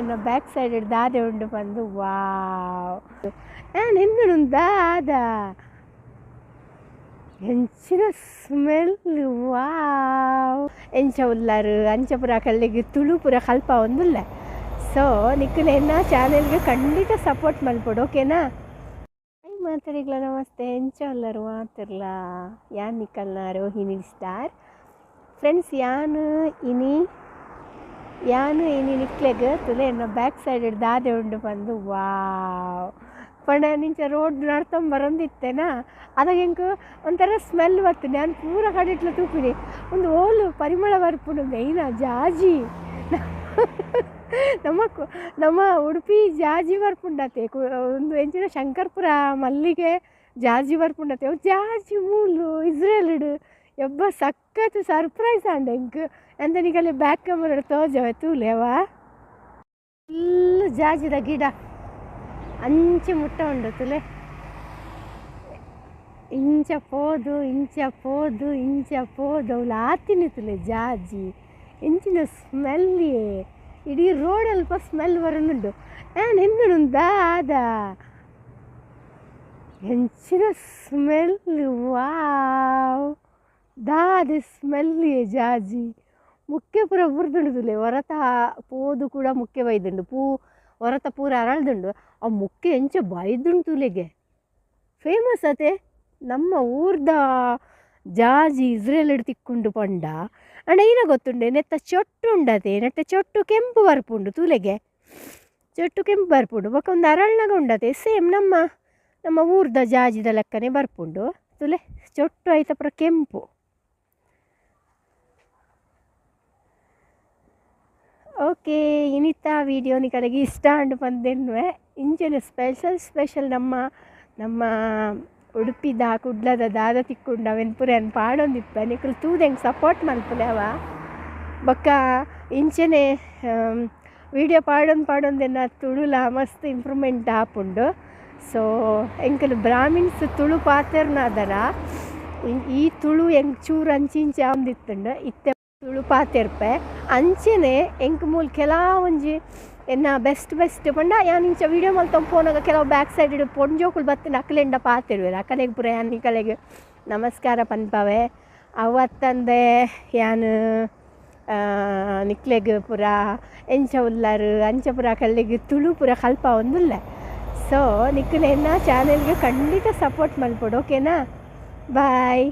ನನ್ನ back side ದಾದೆ ಉಂಡು ಬಂದು, ವಾವ್. ನಾನು ಎನ್ನು ದಾದ ಹೆಂಚಿನ ಸ್ಮೆಲ್ ವಾವ್. ಎಂಚ ಉಲ್ಲಾರು, ಅಂಚ ಪುರ ಕಲ್ಲಿಗೆ ತುಳು ಪುರ ಕಲ್ಪ ಒಂದುಲ್ಲ. ಸೊ ನಿಕ್ಕಲೆನ್ನ ಚಾನೆಲ್ಗೆ ಖಂಡಿತ ಸಪೋರ್ಟ್ ಮಲ್ಪಡು ಓಕೆನಾ ಐ ಮಾತಾಡಿಗ್ಲ, ನಮಸ್ತೆ. ಎಂಚ ಉಲ್ಲಾರು ಮಾತಿರ್ಲ? ಯಾನ್ ನಿಕ್ಕಲ್ನ ರೋಹಿಣಿ ಸ್ಟಾರ್ ಫ್ರೆಂಡ್ಸ್ ಯಾನು ಇನಿ? ಯಾನು ಇನಿ ನಿಕ್ಲೆಗ್ ತುಲೆ ಎನ್ನ ಬ್ಯಾಕ್ ಸೈಡ್ ದಾದೆ ಉಂಡು ಬಂದು, ವಾವ್. ಪಂಡ ನಿಂಚ ರೋಡ್ ನಡ್ತೊಂಡ್ ಬರೋದಿತ್ತೇನಾ ಅದಾಗ ಹೆಂಗೆ, ಒಂಥರ ಸ್ಮೆಲ್ ಬತ್ತು ನಾನು ಪೂರ ಕಡಿಟ್ಲ ತೂಪಿನಿ ಒಂದು ಓಲು ಪರಿಮಳ ಬರ್ಪುಂಡು ಮೇನ ಜಾಜಿ. ನಮ್ಮ ನಮ್ಮ ಉಡುಪಿ ಜಾಜಿ ಬರ್ಪುಂಡತೆ ಒಂದು ಎಂಚಿನ ಶಂಕರ್ಪುರ ಮಲ್ಲಿಗೆ ಜಾಜಿ ಬರ್ಪುಂಡತೆ ಜಾಜಿ ಮೂಲು ಇಸ್ರೇಲ್ಡ್ ಎಬ್ಬ ಸಖತ್ ಸರ್ಪ್ರೈಸ್ ಆಂಡ ಎಂಕ್ ಎಂತ ನಿಗಲ್ಲಿ ಬ್ಯಾಕ್ ಕ್ಯಾಮರಾ ತೋಜವ ಲೇವಾ ಫುಲ್ ಜಾಜಿದ ಗಿಡ. ಅಂಚೆ ಮುಟ್ಟ ಉಂಡು ತುಲೆ. ಇಂಚ ಪೋದು ಇಂಚ ಪೋದು ಇಂಚ ಪೋದು ಅವಳು ಆತಿನಿ ತುಲೆ ಜಾಜಿ. ಇಂಚಿನ ಸ್ಮೆಲ್ಲಿ ಇಡೀ ರೋಡ್ ಅಲ್ಪ ಸ್ಮೆಲ್ ಬರೋನುಂಡು. ನಾನು ಎನ್ನು ದಾದ ಹೆಂಚಿನ ಸ್ಮೆಲ್ ವಾವ್. ದಾದ ಸ್ಮೆಲ್ಲಿಯೆ ಜಾಜಿ. ಮುಖ್ಯ ಪೂರ ಬುರ್ದುಂಡುದುಲೆ ಒರತ ಪೋದು ಕೂಡ ಮುಖ್ಯ ಬೈದುಂಡು. ಪೂ, ಒರತ ಪೂರ ಅರಳ್ದುಂಡು. ಆ ಮುಖ್ಯ ಎಂಚ ಬೈದುಂಡು ತುಲೆಗೆ ಫೇಮಸ್ ಅತೆ. ನಮ್ಮ ಊರ್ದ ಜಾಜಿ ಇಸ್ರೇಲ್ ತಿಕ್ಕೊಂಡು ಪಂಡ. ಅಂಡ ಏನ ಗೊತ್ತುಂಡೆ, ನೆತ್ತ ಚೊಟ್ಟು ಉಂಡತೆ. ನೆಟ್ಟ ಚೊಟ್ಟು ಕೆಂಪು ಬರ್ಪುಂಡು ತೂಲೆಗೆ. ಚೊಟ್ಟು ಕೆಂಪು ಬರ್ಪುಂಡು. ಬೊಕ್ಕ ಒಂದು ಅರಳ್ನಾಗ ಉಂಡತೆ. ಸೇಮ್ ನಮ್ಮ ನಮ್ಮ ಊರ್ದ ಜಾಜಿದ ಲೆಕ್ಕನೆ ಬರ್ಪುಂಡು ತುಲೆ. ಚೊಟ್ಟು ಆಯ್ತ ಪುರ ಕೆಂಪು. ವೀಡಿಯೋ ನಿಕಲೆಗೆ ಇಷ್ಟ ಅಂಡು ಬಂದೆನ್ವೆ ಇಂಚಿನ ಸ್ಪೆಷಲ್ ಸ್ಪೆಷಲ್ ನಮ್ಮ ನಮ್ಮ ಉಡುಪಿದ ಕುಡ್ಲದ ದಾದ ತಿಕ್ಕುಂಡ ಅವೆನ್ ಪುರ ಅನ್ ಪಾಡೊಂದಿಪ್ಪ ತೂದ ತೂದೆಂಗೆ ಸಪೋರ್ಟ್ ಮಲ್ಪಲೆ ಅವ? ಬೊಕ್ಕ ಇಂಚನೆ ವಿಡಿಯೋ ಪಾಡೊಂದು ಪಾಡೊಂದೆನ್ನ ತುಳುಲ ಮಸ್ತ್ ಇಂಪ್ರೂವ್ಮೆಂಟ್ ಆಪುಂಡು. ಸೊ ಎಂಕಲ್ ಬ್ರಾಹ್ಮಿನ್ಸ್ ತುಳು ಪಾತೆರ್ನಾದರ. ಈ ತುಳು ಹೆಂಗೆ ಚೂರು ಅಂಚಿಂಚೆ ಆಂದಿತ್ತುಂಡು ಇತ್ತೆ ತುಳು ಪಾತೆರ್ಪೆ. ಅಂಚೆನೆ ಎಂಕ್ ಮೂಲ ಕೆಲಾ ಒಂಜಿ ಎನ್ನ ಬೆಸ್ಟ್ ಬೆಸ್ಟ್ ಪಂಡ ಯಾನ್ ಇಂಚ ವಿಡಿಯೋ ಮಲ್ತೊಂದು ಫೋನಾಗ ಕೆಲವು ಬ್ಯಾಕ್ ಸೈಡ್ ಇಡು ಪೊಂಜೋಕುಲು ಬತ್ತಿನ ಅಕ್ಕಲೆಂಡ ಪಾತಿರುವೆ ಅಕ್ಕಲೆಗೆ ಪುರ ಯಾನ್ ನಿಕಲೆಗೆ ನಮಸ್ಕಾರ ಪನ್ಪವೆ. ಅವತ್ತಂದೆ ಯಾನ್ ನಿಕ್ಲೆಗ್ ಪುರ ಎಂಚ ಉಲ್ಲಾರು, ಅಂಚ ಪುರ ಕಲ್ಲಿಗೆ ತುಳು ಪುರ ಕಲ್ಪ ಒಂದುಲ್ಲ. ಸೊ ನಿಕ್ಕಲೆನ್ನ ಚಾನೆಲ್ಗೆ ಖಂಡಿತ ಸಪೋರ್ಟ್ ಮಲ್ಪಡು ಓಕೆನಾ ಬಾಯ್